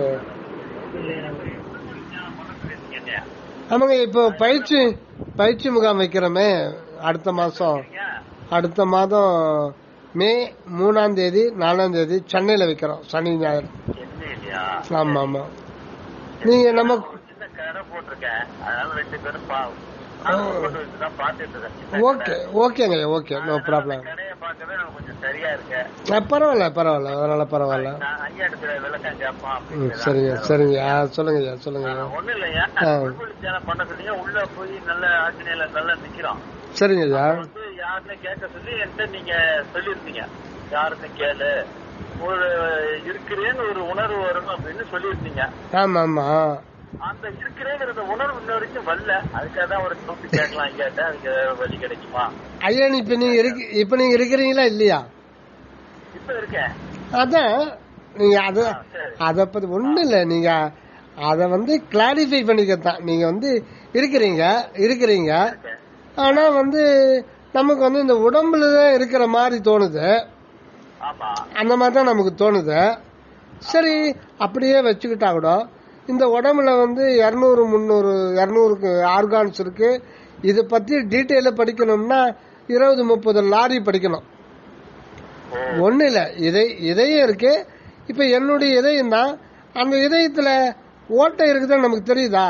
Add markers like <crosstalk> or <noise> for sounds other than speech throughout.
Okay ஆமாங்க இப்போ பயிற்சி பயிற்சி முகாம் வைக்கிறோமே அடுத்த மாசம் அடுத்த மாதம் மே மூணாம் தேதி நாலாம் தேதி சென்னையில வைக்கிறோம் சனி ஞாயிறு. ஆமா ஆமா. நீங்க நம்ம ஓகே ஓகேங்க ஓகே நோ. ப்ராப்ளம். பார்க்கவே எனக்கு கொஞ்சம் சரியா இருக்கு. பரவாயில்ல பரவாயில்ல. அதனால பரவாயில்ல. நான் ஐயா இடத்துல விளக்கம் கேட்பான் சரிங்க சரிங்க. சொல்லுங்க சொல்லுங்க ஐயா. ஒண்ணும் இல்லையா பண்ண சொன்னீங்க உள்ள போய் நல்ல ஆஞ்சநேயில நல்லா நிக்கிறோம். சரிங்க ஐயா. வந்து யாருன்னு கேட்க சொல்லி என்கிட்ட நீங்க சொல்லியிருந்தீங்க. யாருன்னு கேளு. ஒரு இருக்கிறேன்னு ஒரு உணர்வு வரும் அப்படின்னு சொல்லியிருந்தீங்க. ஆமா ஆமா. அந்த இருக்கிறேங்கிற உணர்வு இன்ன வரைக்கும் வரல. அதுக்காக தான் ஒரு கூப்பிட்டு கேட்கலாம் கேட்டேன். அதுக்கு வழி கிடைக்குமா? ஐயா இப்ப நீங்க இருக்கு இப்ப நீங்க இருக்கிறீங்களா இல்லையா? இப்ப இருக்கேன். அதான். நீங்க அத. அத பத்தி ஒண்ணும் இல்ல. நீங்க அத வந்து கிளாரிஃபை பண்ணிக்கத்தான் நீங்க வந்து இருக்கிறீங்க இருக்கிறீங்க. ஆனா வந்து நமக்கு வந்து இந்த உடம்புல தான் இருக்கிற மாதிரி தோணுது. அந்த மாதிரி தான் நமக்கு தோணுது. சரி அப்படியே வச்சுக்கிட்டா கூட இந்த உடம்புல வந்து இரநூறு முந்நூறு இரநூறுக்கு ஆர்கான்ஸ் இருக்கு. இதை பத்தி டீட்டெயில படிக்கணும்னா இருபது முப்பது லாரி படிக்கணும். ஒண்ணு இல்ல. இதை இதயம் இருக்கு. இப்ப என்னுடைய இதயம் தான் அந்த இதயத்துல ஓட்டை இருக்குதுன்னு நமக்கு தெரியுதா?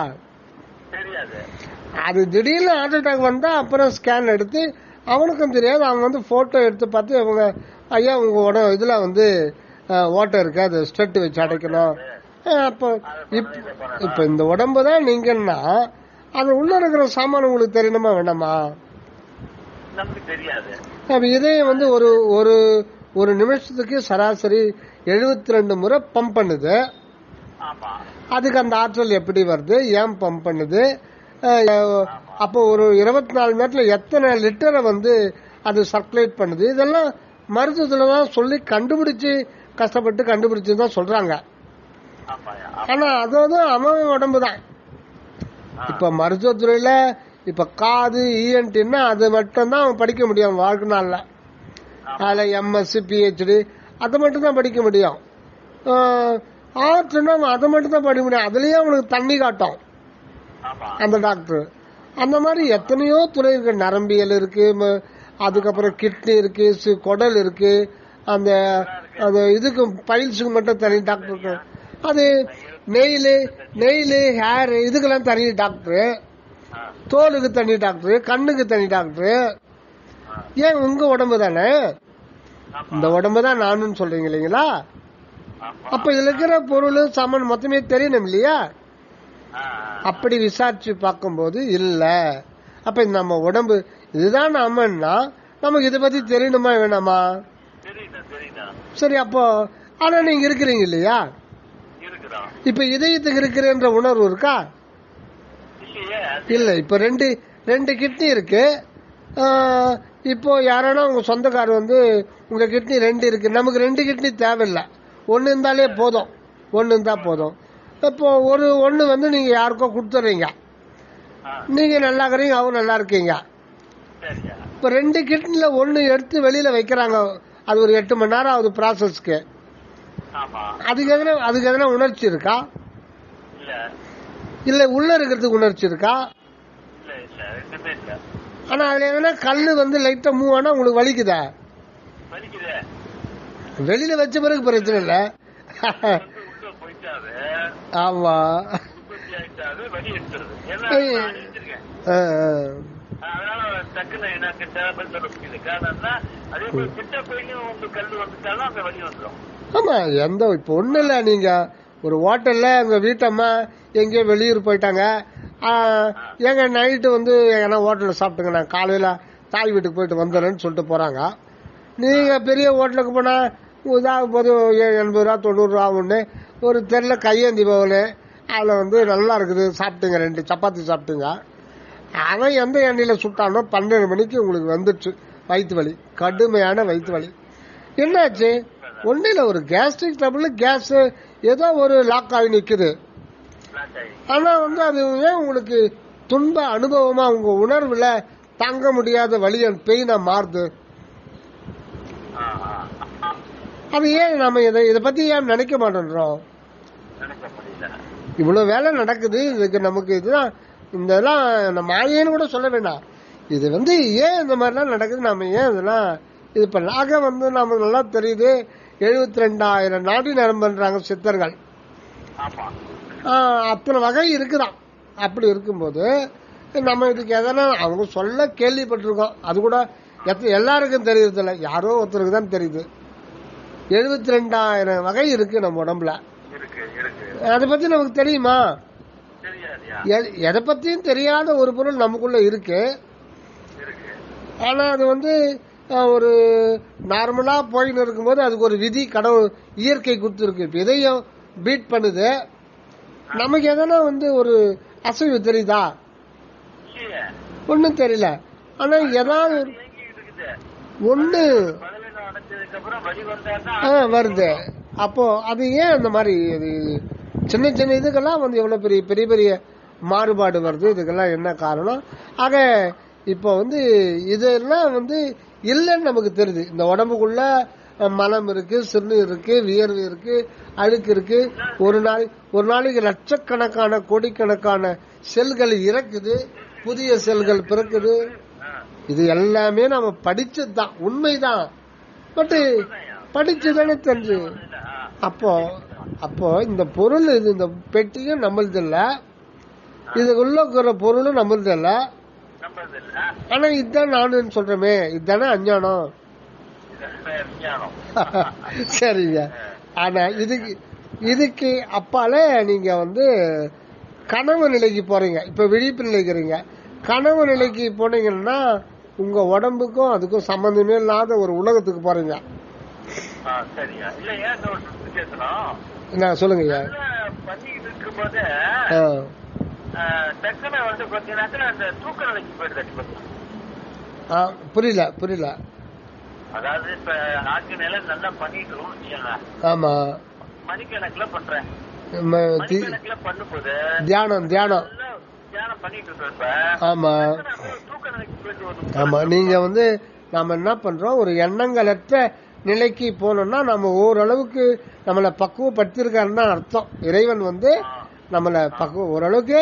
அது திடீர்னு ஹார்ட் அட்டாக் வந்தா அப்புறம் ஸ்கேன் எடுத்து அவனுக்கும் தெரியாது. அவன் வந்து போட்டோ எடுத்து பார்த்து அவங்க ஐயா உங்க உட இதுல வந்து ஓட்டை இருக்கு. அது ஸ்டெட் வச்சு அடைக்கணும். அப்போ இப்ப இப்ப இந்த உடம்பு தான் நீங்கன்னா அது உள்ள இருக்கிற சாமான் உங்களுக்கு தெரியணுமா வேண்டாமா? அப்ப இதயம் வந்து ஒரு ஒரு ஒரு நிமிஷத்துக்கு சராசரி 72 ரெண்டு முறை பம்ப் பண்ணுது. அதுக்கு அந்த ஆற்றல் எப்படி வருது? ஏன் பம்ப் பண்ணுது? அப்போ ஒரு இருபத்தி நாலு மணி நேரத்துல எத்தனை லிட்டரை வந்து அது சர்க்குலேட் பண்ணுது? இதெல்லாம் மருத்துவத்துல தான் சொல்லி கண்டுபிடிச்சு கஷ்டப்பட்டு கண்டுபிடிச்சு தான் சொல்றாங்க. ஆனா அதாவது அவன் உடம்பு தான் இப்ப மருத்துவத்துறையில இப்ப காது இஎன்டின்னா அது மட்டும் தான் படிக்க முடியும் வாழ்நாள்ல அதுல எம்எஸ்சி பிஹெச்டி அதை மட்டும் தான் படிக்க முடியும். ஆர்ட்ஸ்னா அவன் அதை மட்டும் தான் படிக்க முடியும். அதுலயே அவனுக்கு தண்ணி காட்டும். அந்த டாக்டர். அந்த மாதிரி எத்தனையோ துறை இருக்கு. நரம்பியல் இருக்கு அதுக்கப்புறம் கிட்னி இருக்கு குடல் இருக்கு. அந்த அந்த இதுக்கு பைல்ஸுக்கு மட்டும் தனி டாக்டர் இருக்கு அது நெயில் நெயில் ஹேர் இதுக்கெல்லாம் தனி டாக்டர் தோலுக்கு தனி டாக்டர் கண்ணுக்கு தனி டாக்டர் ஏன் உங்க உடம்பு தானே? இந்த உடம்பு தான் நானும் சொல்றீங்க இல்லைங்களா? அப்ப இதுல இருக்கிற பொருள் சாமான் மொத்தமே தெரியணும் இல்லையா? அப்படி விசாரிச்சு பார்க்கும்போது இல்ல. அப்ப நம்ம உடம்பு இதுதான் நாமன்னா நமக்கு இதை பத்தி தெரியணுமா வேணாமா? சரி அப்போ ஆனா நீங்க இருக்கிறீங்க இல்லையா? இப்ப இதயத்துக்கு இருக்கிறன்ற உணர்வு இருக்கா? இல்ல. இப்ப ரெண்டு ரெண்டு கிட்னி இருக்கு. இப்போ யாரானா உங்க சொந்தக்காரர் வந்து உங்க கிட்னி ரெண்டு இருக்கு. நமக்கு ரெண்டு கிட்னி தேவையில்லை. ஒன்னு இருந்தாலே போதும். ஒன்னு இருந்தா போதும். இப்போ ஒரு ஒண்ணு வந்து நீங்க யாருக்கோ கொடுத்துறீங்க. நீங்க நல்லா இருக்கிறீங்க அவங்க நல்லா இருக்கீங்க. இப்ப ரெண்டு கிட்னில ஒண்ணு எடுத்து வெளியில வைக்கிறாங்க. அது ஒரு எட்டு மணி நேரம் ஆகுது ப்ராசஸ்க்கு அதுக்கு எதனா அதுக்கு எதனா உணர்ச்சி இருக்கா? இல்ல. உள்ள இருக்கிறதுக்கு உணர்ச்சி இருக்கா? ஆனா அதுல எதனா கல்லு வந்து லைட்டா மூவ் ஆனா உங்களுக்கு வலிக்குதா? வெளியில வச்ச பிறகு பிரச்சனை இல்ல. ஆமா. அதே போய் கிட்ட போய் கல் வந்துட்டாலும் அந்த வலி வந்துடும் ஆமா எந்த இப்ப ஒண்ணு இல்ல நீங்க. ஒரு ஹோட்டல்ல எங்க வீட்டம்மா எங்கேயோ வெளியூர் போயிட்டாங்க. ஆ, ஏங்க நைட்டு வந்து எங்கன்னா ஹோட்டல்ல சாப்பிட்டுங்க நான் காலையில தாய் வீட்டுக்கு போயிட்டு வந்துடுறேன்னு சொல்லிட்டு போறாங்க. நீங்க பெரிய ஹோட்டலுக்கு போனா இதாக போது ஏ- எண்பது ரூபா தொண்ணூறு ரூபா ஒன்று ஒரு தெருல கையேந்தி பவுல் அதில் வந்து நல்லா இருக்குது சாப்பிட்டுங்க ரெண்டு சப்பாத்தி சாப்பிட்டுங்க. அவன் எந்த எண்ணெயில் சுட்டானோ பன்னெண்டு மணிக்கு உங்களுக்கு வந்துடுச்சு வயிற்று வலி கடுமையான வயிற்று வலி. என்னாச்சு? ஒன்றும் இல்லை ஒரு கேஸ்ட்ரிக் ட்ரபிள் கேஸ் ஏதோ ஒரு லாக் ஆகி நிக்குது. பிளாக் ஆகி ஆனா வந்து அது ஏன் உங்களுக்கு துன்ப அனுபவமா உங்க உணர்வுல தாங்க முடியாத வலிய பெயினா மாறுது. அது ஏன் நாம இதை இதை பத்தி ஏன் நினைக்க மாட்டேன்றோம்? இவ்வளவு வேலை நடக்குது இதுக்கு நமக்கு இதுதான் இந்த இதெல்லாம் நம்ம மாயேன்னு கூட சொல்ல வேண்டாம் இது வந்து ஏன் இந்த மாதிரிலாம் நடக்குது நாம ஏன் இதெல்லாம் இது பண்ணாக வந்து நமக்கு நல்லா தெரியுது எழுபத்தி ரெண்டாயிரம் நாடி நரம்புன்றாங்க சித்தர்கள். அத்தனை வகை இருக்குதான். அப்படி இருக்கும்போது நம்ம இதுக்கு எதனா அவங்க சொல்ல கேள்விப்பட்டிருக்கோம். அது கூட எல்லாருக்கும் தெரியறதில்ல. யாரோ ஒருத்தருக்கு தான் தெரியுது. எழுபத்தி ரெண்டாயிரம் வகை இருக்கு நம்ம உடம்புல. அதை பத்தி நமக்கு தெரியுமா? எதை பத்தியும் தெரியாத ஒரு பொருள் நமக்குள்ள இருக்கு. ஆனா அது வந்து ஒரு நார்மலாக போயின்னு இருக்கும்போது அதுக்கு ஒரு விதி கடவுள் இயற்கை கொடுத்துருக்கு. இப்போ இதையும் பீட் பண்ணுது. நமக்கு எதனா வந்து ஒரு அசைவு தெரியுதா? ஒன்றும் தெரியல. ஆனால் ஏதாவது ஒன்று ஆ, வருது. அப்போ அது ஏன் அந்த மாதிரி இது சின்ன சின்ன இதுக்கெல்லாம் வந்து எவ்வளோ பெரிய பெரிய பெரிய மாறுபாடு வருது? இதுக்கெல்லாம் என்ன காரணம்? ஆக இப்போ வந்து இதெல்லாம் வந்து இல்லைன்னு நமக்கு தெரியுது. இந்த உடம்புக்குள்ள மலம் இருக்கு சிறுநீர் இருக்கு வியர்வு இருக்கு அழுக்கு இருக்கு. ஒரு நாள் ஒரு நாளைக்கு லட்சக்கணக்கான கோடிக்கணக்கான செல்கள் இறக்குது. புதிய செல்கள் பிறக்குது. இது எல்லாமே நம்ம படிச்சதுதான். உண்மைதான். பட் படிச்சுதானே தெரிஞ்சு. அப்போ அப்போ இந்த பொருள் இது இந்த பெட்டியும் நம்மளது இல்லை. இதுக்குள்ள இருக்கிற பொருளும் நம்மளது இல்லை. ஆனா இதுதான் நானுன்னு சொல்றேமே. இதுதானே அஞ்ஞானம். <laughs> சரிங்க. ஆனா இதுக்கு இதுக்கு அப்பால நீங்க வந்து கனவு நிலைக்கு போறீங்க. இப்ப விழிப்பு நிலைக்கு இருக்கீங்க கனவு நிலைக்கு போனீங்கன்னா உங்க உடம்புக்கும் அதுக்கும் சம்பந்தமே இல்லாத ஒரு உலகத்துக்கு போறீங்க. சொல்லுங்க டக்குன்னு வந்து பாத்தீங்கன்னாக்கா அந்த தூக்க நிலைக்கு போயிடுது புரியல புரியல. அதாவது இப்ப ஆக்கு நிலை நல்லா பண்ணிட்டு வச்சுக்கோங்க. ஆமா. மணிக்கணக்குல பண்றேன். மணிக்கணக்குல பண்ணும்போது தியானம் தியானம். தியானம் பண்ணிட்டு இருக்கோம் ஆமா. தூக்க நிலைக்கு போயிட்டு ஆமா நீங்க வந்து நாம என்ன பண்றோம்? ஒரு எண்ணங்களற்ற நிலைக்கு போனோம்னா நம்ம ஓரளவுக்கு நம்மளை பக்குவப்படுத்திருக்காருன்னு அர்த்தம். இறைவன் வந்து நம்மளை பக்குவ ஓரளவுக்கு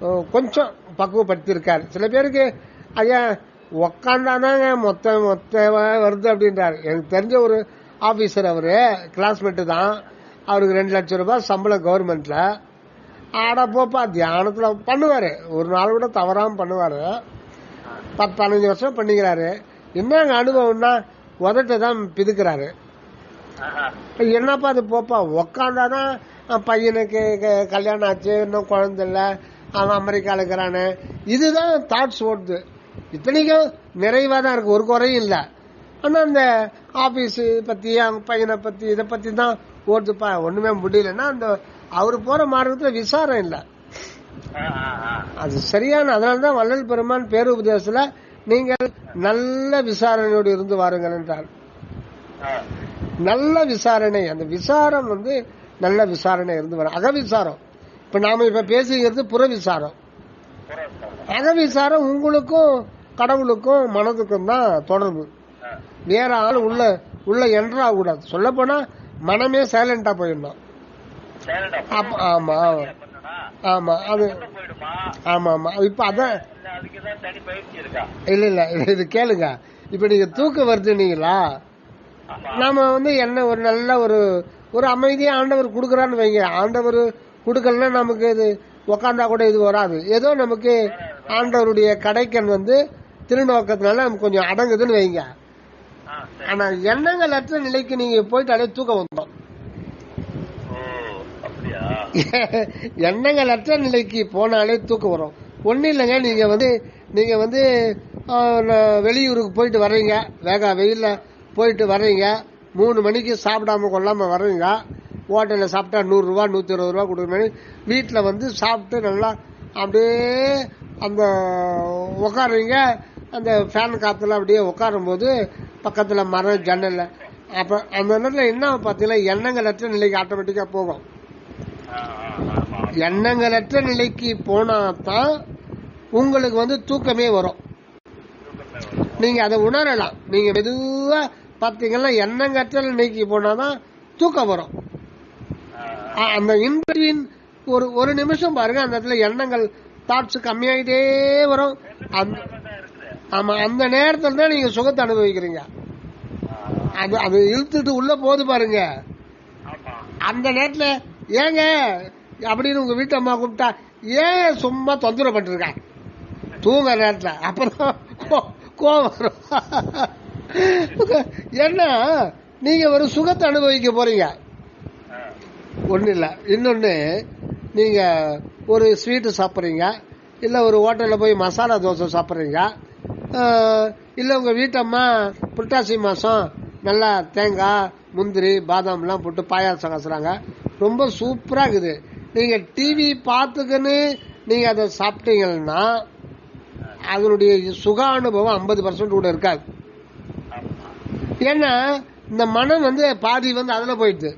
கொஞ்சம் பக்குவப்படுத்தியிருக்கார். சில பேருக்கு ஐயா உக்காந்தாதாங்க மொத்த மொத்த வருது அப்படின்றாரு. எனக்கு தெரிஞ்ச ஒரு ஆபீசர் அவரு கிளாஸ்மேட்டு தான். அவருக்கு ரெண்டு லட்சம் ரூபாய் சம்பளம் கவர்மெண்ட்ல ஆட போப்பா தியானத்துல பண்ணுவாரு. ஒரு நாள் கூட தவறாம பண்ணுவாரு. பத்து பதினஞ்சு வருஷம் பண்ணிக்கிறாரு. என்னங்க அனுபவம்னா உதட்ட தான் பிதுக்கிறாரு. என்னப்பா அது போப்பா? உக்காந்தாதான் பையனுக்கு க- கல்யாணம் ஆச்சு இன்னும் குழந்தை இல்லை. அவன் அமெரிக்காவில் இருக்கிறானு. இதுதான் தாட்ஸ் ஓடுது. இத்தனைக்கும் நிறைவாக தான் இருக்கு. ஒரு குறையும் இல்லை. ஆனால் அந்த ஆஃபீஸு பற்றி அவங்க பையனை பற்றி இதை பற்றி தான் ஓடுதுப்பா. ஒன்றுமே முடியலன்னா அந்த அவர் போற மார்க்கத்துல விசாரம் இல்லை. அது சரியான அதனால்தான் வள்ளல் பெருமான் பேருபதேசத்தில் நீங்கள் நல்ல விசாரணையோடு இருந்து வாருங்கள் என்றார். நல்ல விசாரணை. அந்த விசாரம் வந்து நல்ல விசாரணை இருந்து வரும். அகவிசாரம். இப்ப நாம இப்ப பேசுகிறது புற விசாரம் புறம் சார். அக விசாரம் உங்களுக்கும் கடவுளுக்கும் மனதுக்கும் தான் தொடர்பு. வேற ஆள் உள்ள உள்ள என்ட்ரா கூடாது சொல்ல போனா மனமே சைலண்டா போயிடணும். ஆமா? ஆமா. அது ஆமா ஆமா. இப்ப அதான் இல்ல இல்ல இல்ல. இது கேளுங்க. இப்ப நீங்க தூக்கம் வருதுனீங்களா. நாம வந்து என்ன ஒரு நல்ல ஒரு ஒரு அமைதியா ஆண்டவர் கொடுக்கறான்னு வைங்க. ஆண்டவர் கொடுக்கலன்னா நமக்கு இது உக்காந்தா கூட இது வராது. ஏதோ நமக்கு ஆண்டவருடைய கடைக்கன் வந்து திருநோக்கத்தினால நமக்கு கொஞ்சம் அடங்குதுன்னு வைங்க. ஆனா எண்ணங்கள் அற்ற நிலைக்கு நீங்க போயிட்டாலே தூக்கம் வந்துடும் அப்படியா? <laughs> எண்ணங்கள் அற்ற நிலைக்கு போனாலே தூக்கம் வரும். ஒன்றும் இல்லைங்க நீங்க வந்து நீங்க வந்து வெளியூருக்கு போயிட்டு வர்றீங்க. வேகா வெயில்ல போயிட்டு வர்றீங்க. மூணு மணிக்கு சாப்பிடாம கொள்ளாம வர்றீங்க. ஹோட்டலில் சாப்பிட்டா நூறுரூவா நூற்றி இருபது ரூபா கொடுக்கணும் வீட்டில் வந்து சாப்பிட்டு நல்லா அப்படியே அந்த உட்காருங்க அந்த ஃபேன் காற்றுல அப்படியே உட்காரும்போது பக்கத்தில் மரம் ஜன்னலில் அப்போ அந்த நேரத்தில் என்ன பார்த்தீங்கன்னா எண்ணங்களற்ற நிலைக்கு ஆட்டோமேட்டிக்காக போகும். எண்ணங்களற்ற நிலைக்கு போனால் தான் உங்களுக்கு வந்து தூக்கமே வரும். நீங்கள் நீங்க அதை உணரலாம். நீங்க மெதுவா பாத்தீங்கன்னா எண்ணங்கற்ற நிலைக்கு போனாதான் தூக்கம் வரும். அந்த இன்பிட்வீன் ஒரு ஒரு நிமிஷம் பாருங்க அந்த இடத்துல எண்ணங்கள் தாட்ஸ் கம்மியாயிட்டே வரும். ஆமா அந்த நேரத்துல தான் நீங்க சுகத்தை அனுபவிக்கிறீங்க. அது அது இழுத்துட்டு உள்ள போகுது பாருங்க. அந்த நேரத்துல ஏங்க அப்படின்னு உங்க வீட்டு அம்மா கூப்பிட்டா ஏன் சும்மா தொந்தரவு பண்ணிருக்கா தூங்க நேரத்துல அப்புறம் கோவம் வரும். என்ன நீங்க ஒரு சுகத்தை அனுபவிக்க போறீங்க. ஒண்ணு இல்ல இன்னொன்னு நீங்க ஒரு ஸ்வீட்டு சாப்பிட்றீங்க இல்ல ஒரு ஹோட்டல்ல போய் மசாலா தோசை சாப்பிட்றீங்க இல்ல உங்க வீட்டம்மா புரட்டாசி மாசம் நல்லா தேங்காய் முந்திரி பாதாம்லாம் போட்டு பாயாசம் கசுறாங்க ரொம்ப சூப்பரா இருக்குது. நீங்க டிவி பார்த்துக்கின்னு நீங்க அதை சாப்பிட்டீங்கன்னா அதனுடைய சுக அனுபவம் ஐம்பது பர்சன்ட் கூட இருக்காது. ஏன்னா இந்த மனம் வந்து பாதி வந்து அதுல போயிடுது.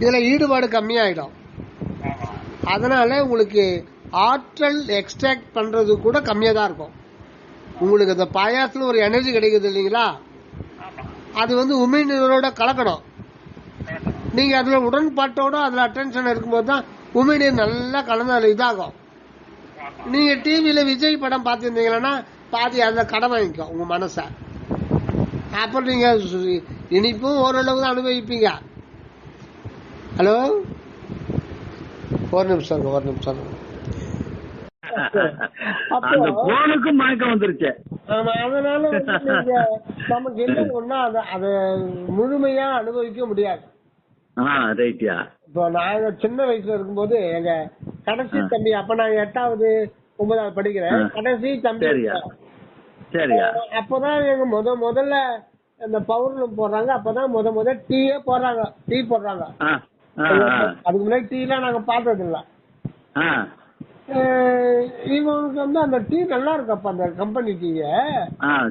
இதுல ஈடுபாடு கம்மியாயிடும். அதனால உங்களுக்கு ஆற்றல் எக்ஸ்ட்ராக்ட் பண்றது கூட கம்மியா தான் இருக்கும். உங்களுக்கு இந்த பாயாசத்துல ஒரு எனர்ஜி கிடைக்குது இல்லைங்களா? அது வந்து உமிழ்நீரோட கலக்கணும். நீங்க அதுல உடன்பாட்டோட அதுல அட்டென்ஷன் இருக்கும்போது தான் உமிழ்நீர் நல்லா கலந்து அதுல இதாகும். நீங்க டிவியில விஜய் படம் பார்த்திருந்தீங்கன்னா பாதி அந்த கடன் வாங்கிக்கும் உங்க மனச. அப்புறம் நீங்க இனிப்பும் ஓரளவு தான் அனுபவிப்பீங்க. ஹலோ? ஒரு நிமிஷம் இருங்க, ஒரு நிமிஷம் இருங்க. போனுக்கும் மயக்கம் வந்துருச்சு. ஆமா, அதனால நமக்கு என்ன ஒண்ணா அதை அதை முழுமையா அனுபவிக்க முடியாது. இப்போ நாங்க சின்ன வயசுல இருக்கும்போது எங்க கடைசி. தம்பி அப்ப நான் எட்டாவது ஒன்பதாவது படிக்கிறேன். கடைசி தம்பி சரியா சரியா அப்பதான் எங்க முத முதல்ல இந்த பவுர்ணம் போடுறாங்க. அப்பதான் முத முத டீயே போடுறாங்க. டீ போடுறாங்க. அதுக்கு முன்னாடி டீ எல்லாம் நாங்க பார்த்தது இல்ல இவனுக்கு வந்து அந்த டீ நல்லா இருக்கும் அப்ப அந்த கம்பெனி டீய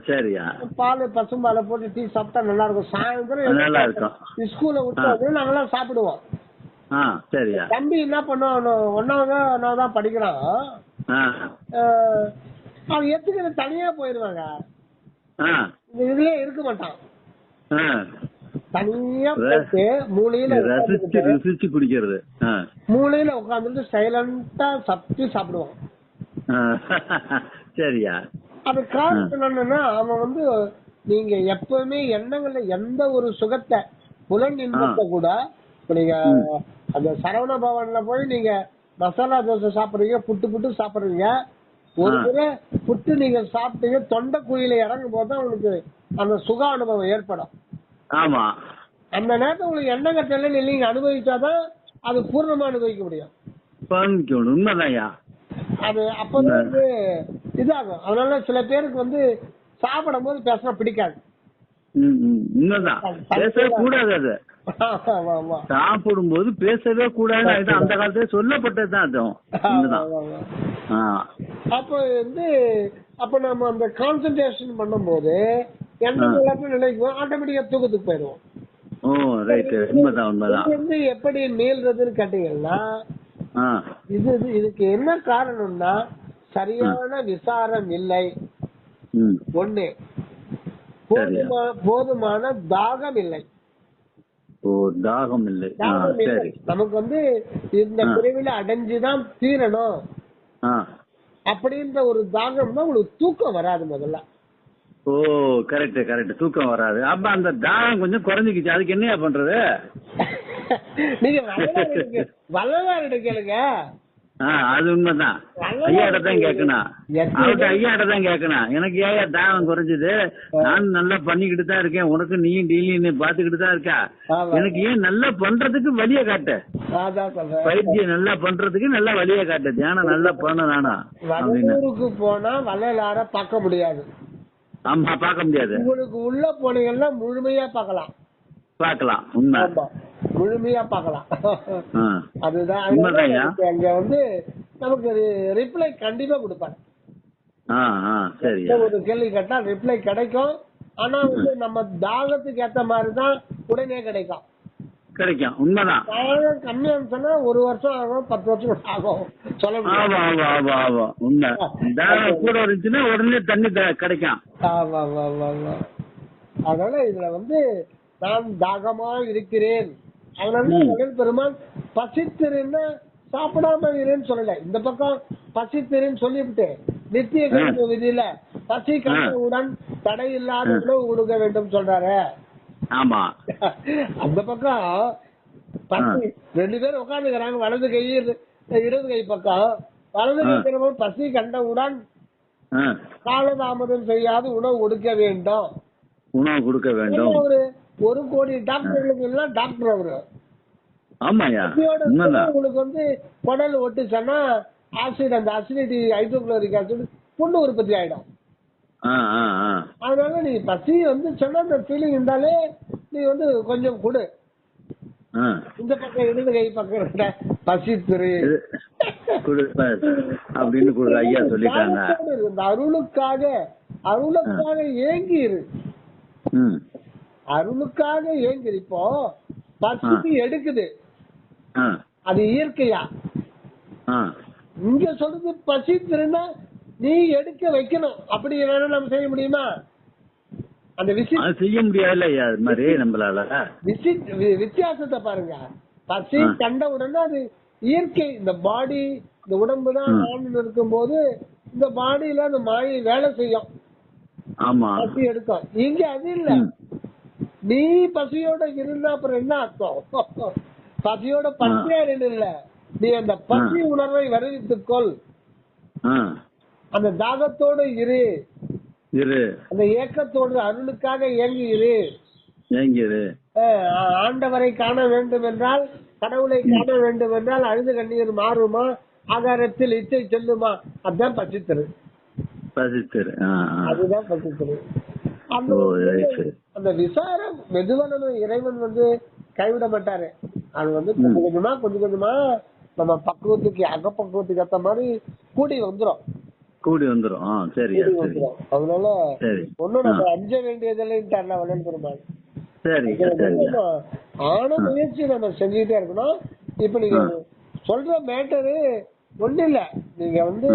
சரியா. பால் பசும்பாலை போட்டு டீ சாப்பிட்டா நல்லா இருக்கும். சாயந்தரம் நல்லா இருக்கும். ஸ்கூல்ல விட்டு நாங்கெல்லாம் சாப்பிடுவோம். சரியா. தம்பி என்ன பண்ணுவான் ஒன்னாவது ஒன்னாவது தான் படிக்கிறான் அவன் எத்துக்கிற தனியா போயிருவாங்க இதுலயே இருக்க மாட்டான். தனியா போயிட்டு மூலையில ரசிச்சு ருசிச்சு குடிக்கிறது. ஆ. மூலையில உட்காந்துட்டு சைலண்டா சப்பி சாப்பிடுவான். சரியா? அது காரணம் என்னன்னா அவன் வந்து நீங்க எப்பவுமே எண்ணங்கள்ல எந்த ஒரு சுகத்தை புலன் இன்பத்தை கூட நீங்க அந்த சரவண பவன்ல போய் நீங்க மசாலா தோசை சாப்பிடுறீங்க புட்டு புட்டு சாப்பிடுறீங்க. ஒரு. முறை புட்டு நீங்க சாப்பிட்டீங்க தொண்டை குழியில இறங்கும் போது உங்களுக்கு அந்த சுக அனுபவம் ஏற்படும். ஆமா. அந்த நேரத்துல உங்களுக்கு எண்ணங்கட்டல நீங்க அனுபவிச்சாதான் அது பூர்ணமா அனுபவிக்க முடியும். பண்ணிக்கணும். உண்மைதான்யா. அது அப்பதான் வந்து இதாகும். அதனால சில பேருக்கு வந்து சாப்பிடும் போது பேசினா பிடிக்காது. உண்மைதான். பேசவே கூடாது அது. சாப்பிடும் போது பேசவே கூடாது அந்த காலத்துல சொல்லப்பட்டதுதான் அதுவும் அப்ப வந்து அப்ப நம்ம அந்த கான்சென்ட்ரேஷன் பண்ணும்போது எண்ணம் நினைக்குவோம் ஆட்டோமேட்டிக்கா தூக்கத்துக்கு போயிடுவோம். ஓ ரைட் உண்மைதான் உண்மைதான். இது வந்து எப்படி மீள்றதுன்னு கேட்டீங்கன்னா இது இதுக்கு என்ன காரணம்னா சரியான விசாரம் இல்லை. ஒண்ணு போதுமா போதுமான தாகம் இல்லை. தாகம் இல்லை. நமக்கு வந்து இந்த. பிரிவில அடைஞ்சுதான் தீரணும். அப்படின்ற ஒரு தாகம் தான் உங்களுக்கு தூக்கம் வராது முதல்ல. ஓ கரெக்ட் கரெக்ட் தூக்கம் வராது. அப்ப அந்த தாகம் கொஞ்சம் குறைஞ்சிக்கிச்சு. அதுக்கு என்னையா பண்றது? நீங்க வள்ளலார் வள்ளலாரிட கேளுங்க. அது உண்மைதான். ஐயாட்ட தான் கேட்கணும் அவர்கிட்ட ஐயாட்ட தான் கேட்கணும் எனக்கு ஏயா தாகம் குறைஞ்சது? நான் நல்லா பண்ணிக்கிட்டு தான் இருக்கேன். உனக்கு நீயும் டெய்லி பாத்துக்கிட்டு தான் இருக்கா. எனக்கு ஏன் நல்லா பண்றதுக்கு வழிய காட்டு? பயிற்சியை நல்லா பண்றதுக்கு நல்லா வழிய காட்டு. தியானம் நல்லா பண்ண நானா அப்படின்னு. வடலூருக்கு போனா வள்ளலார பார்க்க முடியாது. ஆமா பார்க்க முடியாது. உங்களுக்கு உள்ள போனீங்கன்னா முழுமையா பார்க்கலாம். பார்க்கலாம் உண்மை. முழுமையா பார்க்கலாம். அதுதான் அங்க வந்து நமக்கு ரிப்ளை கண்டிப்பா கொடுப்பாங்க. ஒரு கேள்வி கேட்டா ரிப்ளை கிடைக்கும். ஆனா வந்து நம்ம தாகத்துக்கு ஏத்த மாதிரி தான் உடனே கிடைக்கும். கிடைக்கும் உண்மைதான். தாகம் கம்மியா சொன்னா ஒரு வருஷம் ஆகும் பத்து வருஷம் ஆகும். சொல்ல ஆமா ஆமா ஆமா ஆமா. உண்மை. தாகம் கூட இருந்துச்சுன்னா உடனே தண்ணி கிடைக்கும். ஆமா ஆமா ஆமா ஆமா அதனால இதுல வந்து நான் தாகமா இருக்கிறேன். அதனால பெருமான் பசித்திருன்னா சாப்பிடாம இருன்னு சொல்லல. இந்த பக்கம் பசித்திருன்னு சொல்லிவிட்டு நித்திய கல்வி விதியில பசி கண்டவுடன் தடை இல்லாத உணவு கொடுக்க வேண்டும் சொல்றாரு. ஆமா. அந்த பக்கம் பசி ரெண்டு பேரும் உட்காந்துக்கிறாங்க வலது கை இடது கை பக்கம். வலது கை பசி கண்டவுடன் காலதாமதம் செய்யாது உணவு கொடுக்க வேண்டும். உணவு கொடுக்க வேண்டும். ஒரு ஒரு கோடி டாக்டர்களுக்கு எல்லாம் டாக்டர் அவரு. ஆமாயா உங்களுக்கு வந்து குடல் ஒட்டுச்சுன்னா ஆசிட் அந்த அசிடிட்டி ஹைட்ரோகுளோரிக் ஆசிட் புண்ணு உற்பத்தி ஆயிடும். அதனால நீ பசி வந்து சொன்னா அந்த ஃபீலிங் இருந்தாலே நீ வந்து கொஞ்சம் கொடு. இந்த பக்கம் இடது கை பக்கம் பசி கொடுப்ப அப்படின்னு கொடு ஐயா சொல்லிட்டாங்க. இந்த அருளுக்காக அருளுக்காக ஏங்கி இரு ம். அருளுக்காக ஏங்கி இரு. இப்போ பசிக்கு எடுக்குது. அது இயற்கையா? இங்க சொல்றது பசி திருந்தா நீ எடுக்க வைக்கணும். அப்படி வேணா நம்ம செய்ய முடியுமா? அந்த அது செய்ய முடியாதுல்ல அது மாதிரி நம்மளால. விசி வி- வித்தியாசத்தை பாருங்க. பசி. கண்ட உடனே அது இயற்கை இந்த பாடி இந்த உடம்பு தான் நான் இருக்கும்போது இந்த பாடியில அந்த மாயை வேலை செய்யும். ஆமா. பசி எடுக்கும். இங்க அது இல்ல. நீ பசியோட இருந்தா அப்புறம் என்ன அர்த்தம்? <laughs> பசியோட பசியா இல்ல. நீ அந்த பசி உணர்வை வருவித்துக்கொள் அந்த தாகத்தோட இரு. இரு. அந்த ஏக்கத்தோடு அருளுக்காக ஏங்கி இரு. ஏங்கிரு ஆண்டவரை காண வேண்டும் என்றால் கடவுளை காண வேண்டும் என்றால் அழுது கண்ணீர் மாறுமா? ஆகாரத்தில் இச்சை செல்லுமா? அதுதான் பசித்தரு. பசித்திரு. அதுதான் பசித்தரு. அந்த விசாரம் மெதுவா நம்ம இறைவன் வந்து கைவிட மாட்டாரு. அது வந்து கொஞ்சம் கொஞ்சமா கொஞ்சம் கொஞ்சமா நம்ம பக்குவத்துக்கு அகப்பக்குவத்துக்கு ஏத்த மாதிரி கூடி வந்துரும். கூடி வந்துரும். சரி அதனால சரி. ஒண்ணும் நம்ம அஞ்ச வேண்டியதில்லைன்னு பெருமாள் சரிங்க சரிங்க. ஆன முயற்சி நம்ம செஞ்சுட்டே இருக்கணும். இப்ப நீங்க சொல்ற மேட்டரு ஒண்ணு இல்ல. நீங்க வந்து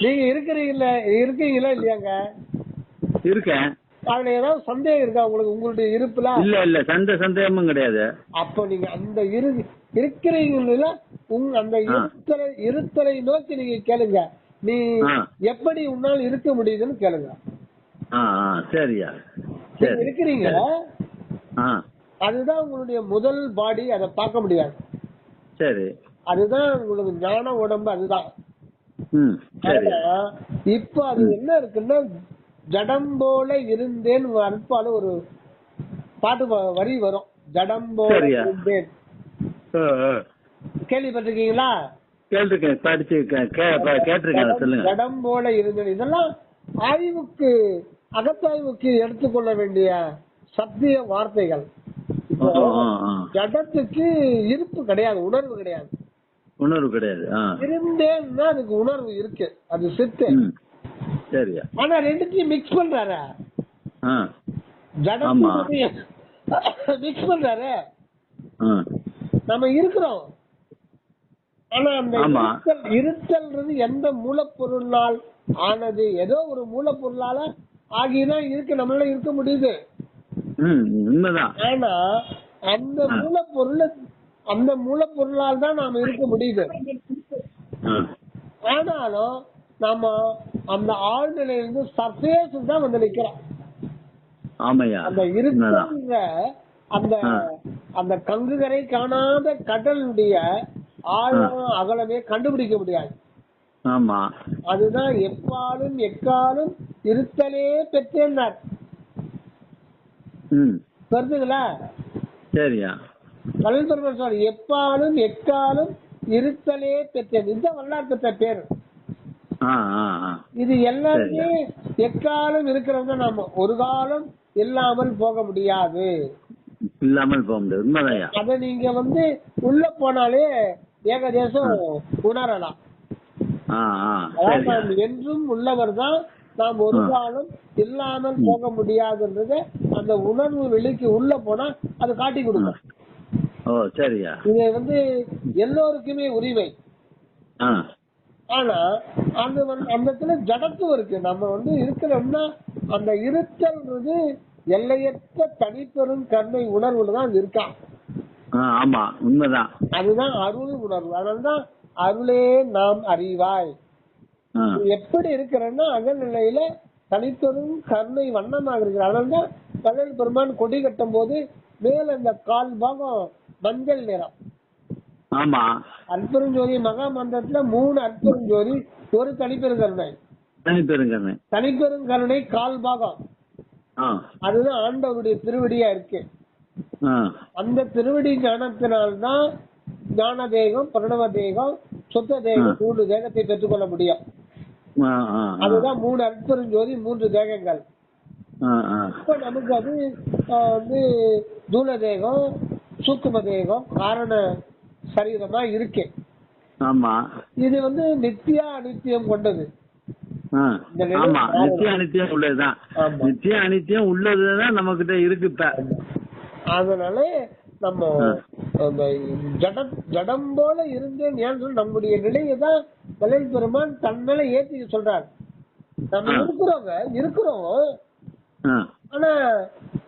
நீங்க இருக்கிறீங்கல்ல இருக்கீங்களா இல்லையாங்க? இருக்கேன். அதுல ஏதாவது சந்தேகம் இருக்கா? உங்களுக்கு உங்களுடைய இருப்புல? இல்ல இல்ல. சந்த சந்தேகமும் கிடையாது. அப்போ நீங்க அந்த இரு இருக்கிறீங்களா உங்க அந்த இருத்தலை இருத்தலை நோக்கி நீங்க கேளுங்க. நீ. எப்படி உன்னால் இருக்க முடியுதுன்னு கேளுங்க. சரியா. சரி. இருக்கிறீங்க. அதுதான் உங்களுடைய முதல் பாடி அதை பார்க்க முடியாது. சரி. அதுதான் உங்களுக்கு ஞான உடம்பு அதுதான். இப்ப அது என்ன இருக்குன்னா ஜடம் போல இருந்தேன் அற்பால ஒரு பாட்டு வரி வரும். ஜடம் போல சரியா. இருந்தேன். கேள்விப்பட்டிருக்கீங்களா? கேட்டிருக்கேன் படிச்சு கேட்டிருக்கேன் சொல்லுங்க. ஜடம் போல இருந்தேன் இதெல்லாம் ஆய்வுக்கு அகத்தாய்வுக்கு எடுத்துக்கொள்ள வேண்டிய சத்திய வார்த்தைகள். ஜடத்துக்கு இருப்பு கிடையாது உணர்வு கிடையாது. உணர்வு கிடையாது இருந்தேன்னா அதுக்கு உணர்வு இருக்கு. அது சித்து. சரியா. ஆனா ரெண்டுத்தையும் மிக்ஸ் பண்றாரு. ஜடம் மிக்ஸ் பண்றாரு. நம்ம இருக்கிறோம். ஆனா அந்த. இருத்தல் இருத்தல்ன்றது எந்த மூலப்பொருளால் ஆனது? ஏதோ ஒரு மூலப்பொருளால ஆகிதான் இருக்கு நம்மளால இருக்க முடியுது. ஆனா அந்த மூலப்பொருள் அந்த மூலப்பொருளால் தான் நாம இருக்க முடியுது. ஆனாலும் நாம அந்த ஆழ்நிலையிலிருந்து சர்ஃபேஸ் தான் வந்து நிக்கிறோம். அந்த இருக்கின்ற அந்த. அந்த கங்குகரை காணாத கடலுடைய ஆழம் அகலமே கண்டுபிடிக்க முடியாது. ஆமா. அதுதான் எப்பாலும் எக்காலும் இருத்தலே பெற்றேன்னார். வருதுங்களா சரியா. கலில் பெருமாள் சொல்றார் எப்பாலும் எக்காலும் இருத்தலே பெற்றேன். இதுதான் வரலாறு பெற்ற பேர் இது எல்லாருமே எக்காலம் இருக்கிறவங்க நாம ஒரு காலம் இல்லாமல் போக முடியாது. இல்லாமல் போக முடியாது. அத நீங்க வந்து உள்ள போனாலே ஏகதேசம் உணரலாம் நாம் என்றும் உள்ளவர் தான் நாம் ஒரு காலம் இல்லாமல் போக முடியாதுன்றத அந்த உணர்வு வெளிக்கு உள்ள போனா அது காட்டி கொடுக்கும். சரியா. இது வந்து எல்லோருக்குமே உரிமை. ஆனா அந்த வந்து அந்த இடத்துல ஜடத்துவம் இருக்கு. நம்ம வந்து இருக்கிறோம்னா அந்த இருத்தல்ன்றது எல்லையற்ற தனிப்பெரும் கருணை உணர்வுல தான் அது இருக்கா? ஆ, ஆமா உண்மைதான். அதுதான் அருள் உணர்வு. அதனால்தான் அருளே நாம் அறிவாய். எப்படி இருக்கிறன்னா அகநிலையில தனித்தொரும் கருணை வண்ணமாக இருக்கிற அதனால்தான் வள்ளல் பெருமான் கொடி கட்டும் போது மேல இந்த கால் பாகம் மஞ்சள் நிறம். ஆமா. அற்பெருஞ்சோதி மகா மந்திரத்துல மூணு அற்பெருஞ்சோதி ஒரு தனிப்பெருங்கருணை. தனிப்பெருங்கண்ணு தனிப்பெருங்கருணை கால் பாகம். அதுதான் ஆண்டவருடைய திருவடியா இருக்கு. அந்த திருவடி ஞானத்தினால்தான் ஞான தேகம் பிரணவ தேகம் சுத்த தேகம் மூன்று தேகத்தை பெற்றுக்கொள்ள முடியும். அதுதான் மூணு அற்பெருஞ்சோதி மூன்று தேகங்கள். இப்ப நமக்கு அது வந்து தூல தேகம் சூக்கும தேகம் காரண சரீரமா இருக்கு. ஆமா. இது வந்து நித்தியா அனித்தியம் கொண்டது. நித்திய அனித்தியம் உள்ளதுதான். நித்திய அனித்தியம் உள்ளதுதான் நம்ம கிட்ட இருக்கு இப்ப. அதனால நம்ம. அந்த ஜடம் ஜடம் போல இருந்தேன் ஏன் சொல்லி நம்முடைய நிலையை தான் வள்ளல் பெருமான் தன் மேல ஏத்திக்க சொல்றார். நம்ம ஆ. இருக்கிறோங்க இருக்கிறோம். ஆனா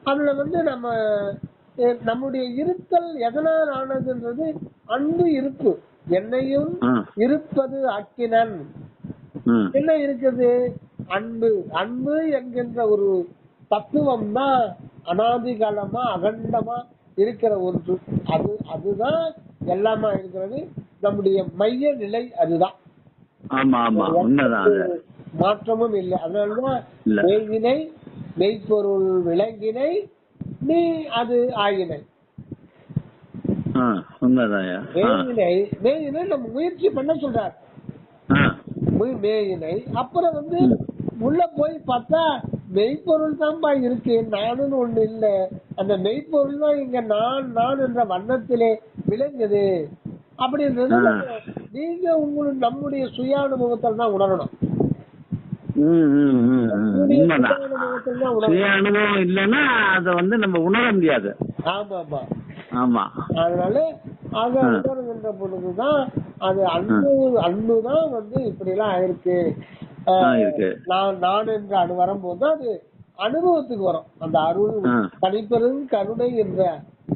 அதுல வந்து நம்ம நம்முடைய இருத்தல் எதனால் ஆனதுன்றது அன்பு இருப்பு. என்னையும் இருப்பது ஆக்கினன். ம், என்ன இருக்குது? அன்பு. அன்பு என்கின்ற ஒரு தத்துவம் தான் அனாதி காலமா அகண்டமா இருக்கிற ஒன்று. அது அதுதான் எல்லாமா இருக்கிறது. நம்முடைய மைய நிலை அதுதான் மாற்றமும் இல்லை. அதனாலதான். மெய்வினை மெய்ப்பொருள் விளங்கினை நீ அது ஆகினை மேயினை மேயினை நம்ம முயற்சி பண்ண சொல்றார். மேயினை அப்புறம் வந்து உள்ள போய் பார்த்தா மெய்ப்பொருள் தான்பா இருக்கு. நானுன்னு ஒண்ணு இல்ல. அந்த மெய்ப்பொருள் தான் இங்க நான் நான் என்ற வண்ணத்திலே விளங்குது. அப்படின்றது நீங்க உங்களுக்கு நம்முடைய சுய அனுபவத்தில் தான் உணரணும். சுய அனுபவம் இல்லைன்னா அதை வந்து நம்ம உணர முடியாது. ஆமா ஆமா. அதனால ஆ. உணர்கின்ற பொழுதுதான் அது அன்பு அன்பு தான் வந்து இப்படி எல்லாம் ஆயிருக்கு. நான் நான் என்ற அணு வரும்போது அது அனுபவத்துக்கு வரும். அந்த அருள். தனிப்பெரும் கருணை என்ற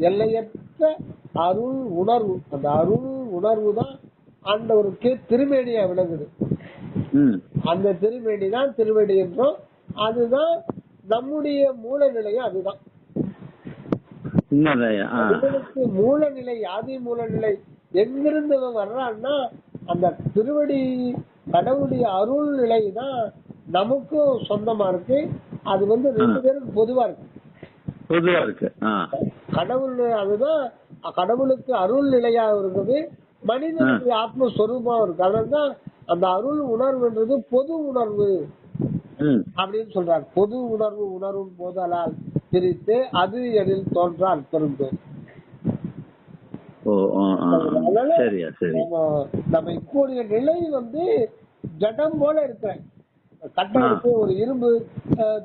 எல்லையற்ற அருள் உணர்வு. அந்த அருள் உணர்வு தான் ஆண்டவருக்கு திருமேனியா விளங்குது அந்த திருமேனி தான் திருவடி என்றும் அதுதான் நம்முடைய மூல நிலையும் அதுதான் இவனுக்கு மூலநிலை ஆதி மூலநிலை எங்கிருந்து இவன் வர்றான்னா அந்த திருவடி கடவுளுடைய அருள் நிலை தான் நமக்கும் சொந்தமா இருக்கு. அது வந்து ரெண்டு பேருக்கு பொதுவா இருக்கு. பொதுவா இருக்கு. கடவுள் அதுதான் கடவுளுக்கு அருள் நிலையா இருக்குது மனிதனுக்கு ஆத்மஸ்வரூபம் இருக்கு. அதனால்தான் அந்த அருள் உணர்வுன்றது பொது உணர்வு அப்படின்னு சொல்றார் பொது உணர்வு உணரும் போதலால் பிரித்து அது எனில் தோன்றால் நம்ம நம்ம இப்போதைய நிலை வந்து ஜடம் போல இருக்கிற கட்டம். இருக்கு ஒரு இரும்பு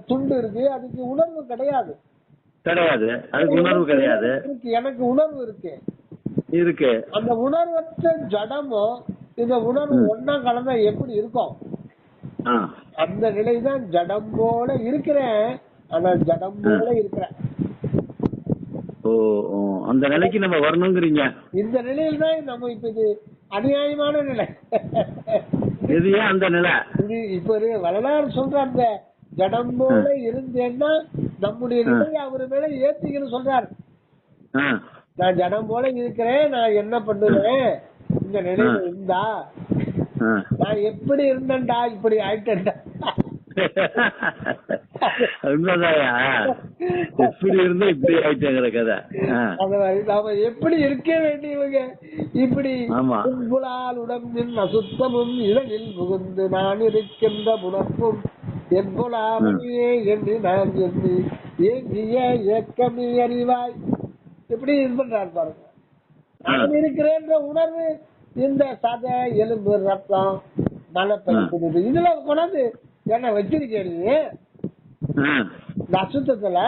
துண்டு இருக்கு. அதுக்கு உணர்வு கிடையாது. கிடையாது. அதுக்கு உணர்வு கிடையாது. எனக்கு உணர்வு இருக்கு. இருக்கு. அந்த உணர்வற்ற ஜடமும் இந்த உணர்வு ஒன்னா கலந்தா எப்படி இருக்கும்? அந்த நிலை தான் ஜடம் போல இருக்கிறேன். ஆனா ஜடம் போல இருக்கிறேன். அந்த நிலைக்கு நம்ம வரணுங்கிறீங்க. இந்த நிலையில் தான் நம்ம இப்ப இது அநியாயமான நிலை. எதுயா அந்த நிலை. இது இப்ப வரலாறு சொல்ற அந்த ஜடம் போல இருந்தேன்னா நம்முடைய நிலையை அவர் மேல ஏத்திக்கணும் சொல்றார். நான் ஜடம் போல இருக்கிறேன் நான் என்ன பண்ணுவேன்? இந்த நிலையில இருந்தா நான் எப்படி இருந்தேன்டா இப்படி ஆயிட்டேன்டா? <laughs> எப்படி இருந்தா இப்படி ஆயிட்டேங்கிற கதை. நாம எப்படி இருக்க வேண்டியவங்க? இப்படி. புலால் உடம்பின் அசுத்தமும் இதழில் புகுந்து நான் இருக்கின்ற புணர்ப்பும் என்பொலாமையே என்று நான் எண்ணி ஏங்கிய ஏக்கமே அறிவாய். எப்படி இது பண்றாரு பாருங்க. நான் இருக்கிறேன்ற உணர்வு இந்த சதை எலும்பு ரத்தம் மலைப்பயிர் இதெல்லாம் கொண்டாந்து என்ன வச்சிருக்கீங்க ஆ. இந்த அசுத்தத்துல.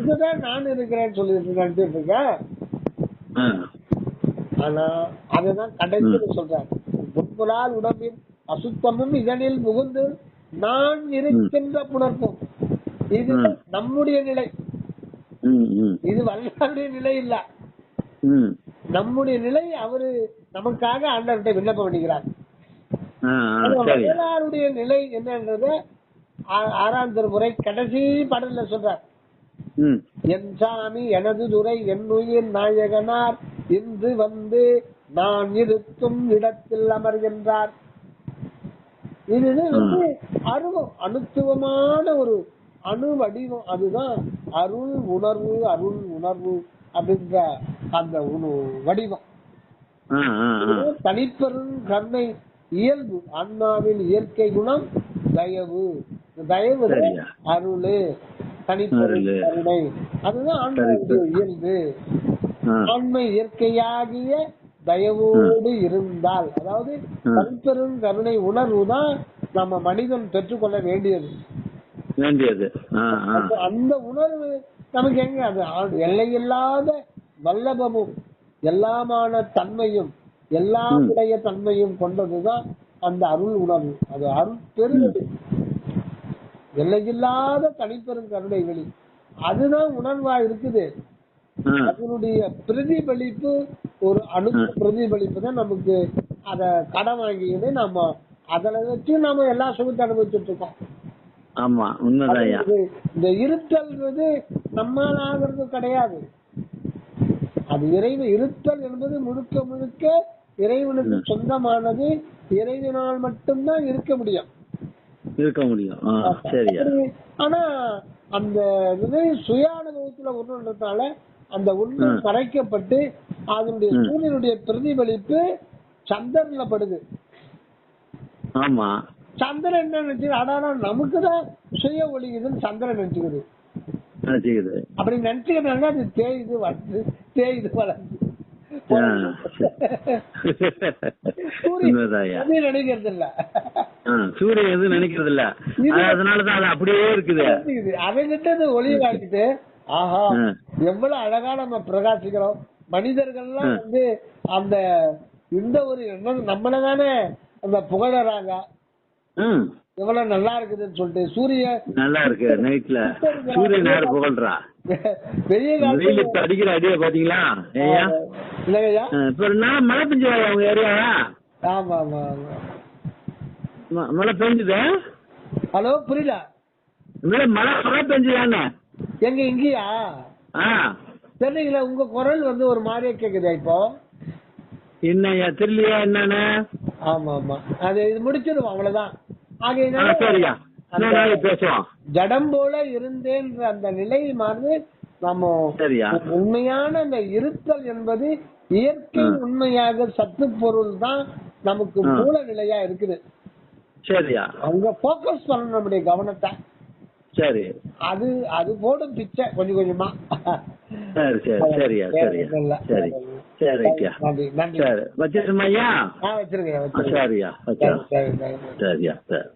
இதுதான் நான் இருக்கிறேன்னு சொல்லிட்டு நினைச்சிட்டு இருக்கேன். ஆனா அதுதான் கடைசியில் சொல்றேன் முன்புலால் உடம்பின் அசுத்தமும் இதனில் புகுந்து நான் இருக்கின்ற புணர்ப்பும் இது. நம்முடைய நிலை இது வல்லாருடைய நிலை இல்ல நம்முடைய நிலை அவரு நமக்காக ஆண்டவர்கிட்ட விண்ணப்பம் பண்ணிக்கிறார் வள்ளலாருடைய நிலை என்னன்றத ஆறாம் திருமுறை கடைசி பாடல்ல சொல்றார். என் சாமி எனது துறை என் உயிர் நாயகனார் இன்று வந்து நான் இருக்கும் இடத்தில் அமர்கின்றார். இது வந்து அருவம் அணுத்துவமான ஒரு அணு வடிவம் அதுதான் அருள் உணர்வு அருள் உணர்வு அப்படின்ற அந்த வடிவம். தனிப்பெரும் கருணை இயல்பு அண்ணாவின் இயற்கை குணம் தயவு. தயவு. அருள். கருணை அதுதான் ஆன்மாவுடைய இயல்பு. ஆ. ஆண்மை இயற்கையாகிய தயவோடு இருந்தால் அதாவது. தனிப்பெரும் கருணை உணர்வு தான் நம்ம மனிதன் பெற்றுக்கொள்ள வேண்டியது. வேண்டியது. அந்த- உணர்வு நமக்கு எங்க? அது எல்லையில்லாத வல்லபமும் எல்லாமான தன்மையும் எல்லாமுடைய தன்மையும் கொண்டதுதான் அந்த அருள் உணர்வு. அது அருள் பெருவது எல்லையில்லாத தனிப்பெரும் கருணை வெளி. அதுதான் உணர்வா இருக்குது. அதனுடைய பிரதிபலிப்பு ஒரு அணு பிரதிபலிப்பு தான் நமக்கு அத கடன் வாங்கிக்கிட்டு நம்ம அதுல வச்சு நாம எல்லா சுகத்தை அனுபவிச்சுட்டு இருக்கோம். ஆமா உண்மைதான்யா அது இந்த இருத்தல்ன்றது நம்மால் ஆகிறது கிடையாது. அது இறைவன் இருத்தல் என்பது முழுக்க முழுக்க இறைவனுக்கு சொந்தமானது. இறைவனால் மட்டும்தான் இருக்க முடியும். இருக்க முடியும். சரியா. ஆனா அந்த இது சுய அனுபவத்துல ஒண்ணுன்றதுனால அந்த உண்மை. மறைக்கப்பட்டு அதனுடைய. சூரியனுடைய பிரதிபலிப்பு சந்திரன்ல படுது. ஆமா. சந்திரன் என்ன நினைச்சு அடாடா நமக்கு தான் சுய ஒளிக்குதுன்னு சந்திரன் நினைச்சுக்குது. அப்படி நினைச்சுக்கிறதுனால அது தேயுது வளர்ந்து தேயுது வளர்ந்து அது நினைக்கிறது இல்ல சூரியன் எதுவும் நினைக்கிறது இல்ல அது- அதனாலதான் அது அப்படியே இருக்குது. நினைச்சுக்குது. அதை ஒளி காட்டிட்டு ஆஹா. எவ்வளவு அழகா நம்ம பிரகாசிக்கிறோம். மனிதர்கள்லாம். வந்து அந்த இந்த ஒரு என்ன நம்மளதானே அந்த புகழறாங்க. எவ்வளவு நல்லா இருக்குதுன்னு சொல்லிட்டு சூரிய நல்லா இருக்கு நைட்ல. சூரியன் யாரு புகழ்றா? வெய்ய வெயில் இப்ப அடிக்கிற அடிய பாத்தீங்களா? இல்லையா இப்ப நாள் மழை பெஞ்சு உங்க ஏரியா ஆமா ஆமா ஆமா. மழை பெஞ்சுதா? ஹலோ புரியல. மழை மழை மழை பெஞ்சுதானே எங்க இங்கயா? தெரியல உங்க குரல் வந்து ஒரு மாதிரியா கேக்குதா இப்போ? என்னய்யா தெரியலையா என்னன்னு? ஆமா ஆமா. அது இது முடிச்சிடுவோம் அவ்வளவுதான். ஆகையினால பேசுவோம். ஜடம் போல இருந்தேன்ற அந்த நிலை மாறுது. நம்ம உண்மையான அந்த இருத்தல் என்பது இயற்கை. உண்மையாக சத்து பொருள் தான் நமக்கு. மூல நிலையா இருக்குது. சரியா? அங்க போக்கஸ் பண்ணணும் நம்முடைய கவனத்தை. சரி. அது அது போடும் பிச்சை கொஞ்சம் கொஞ்சமா. சரி சரி சரியா சரியா. சரி. சரி ரைட்டியா நன்றி நன்றி. சரி. வச்சிருமா ஐயா? ஆ வச்சிருங்க ஆ, வச்சிருங்க சரியா சரியா சரி.